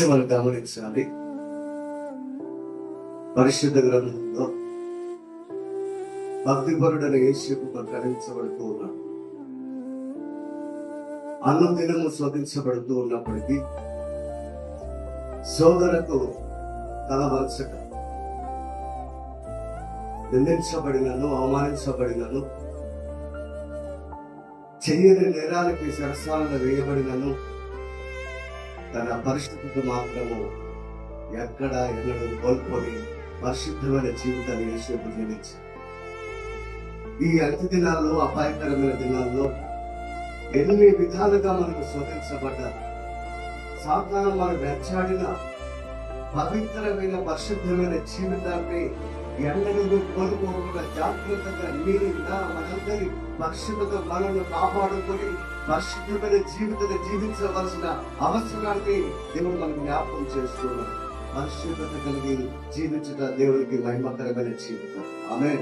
మనం గమనించాలి. పరిశుద్ధ గ్రంథంలో భక్తిపరుడైన యేసుకు ప్రకటించబడుతూ ఉన్నాడు అన్నం దినము శోధించబడుతూ ఉన్నప్పటికీ సోదరకు తలవలసక నిందించబడినను అవమానించబడినను చెయ్యని నేరానికి సరసాలను వేయబడినను తన పరిస్థితికి మాత్రము ఎక్కడ ఎన్నడూ కోల్పోని పరిశుద్ధమైన జీవితాన్ని యేసేపు జీవించారు ఈ అతి దినాల్లో అపాయకరమైన దినాల్లో ఎన్ని విధాలుగా మనకు శోధించబడ్డారు. సాధారణ మనం వెచ్చాడినా పవిత్రమైన పరిశుద్ధమైన జీవితాన్ని ఎండలు కోల్పోకుండా జాగ్రత్తగా నీరుగా మనందరి పరిశుద్ధత మనల్ని కాపాడుకొని పరిశుద్ధమైన జీవితాన్ని జీవించవలసిన అవసరాన్ని దేవుడు మనం జ్ఞాపకం చేస్తున్నాడు. పరిశుద్ధత కలిగి జీవించట దేవుడికి మహిమకరమైన జీవితం. ఆమె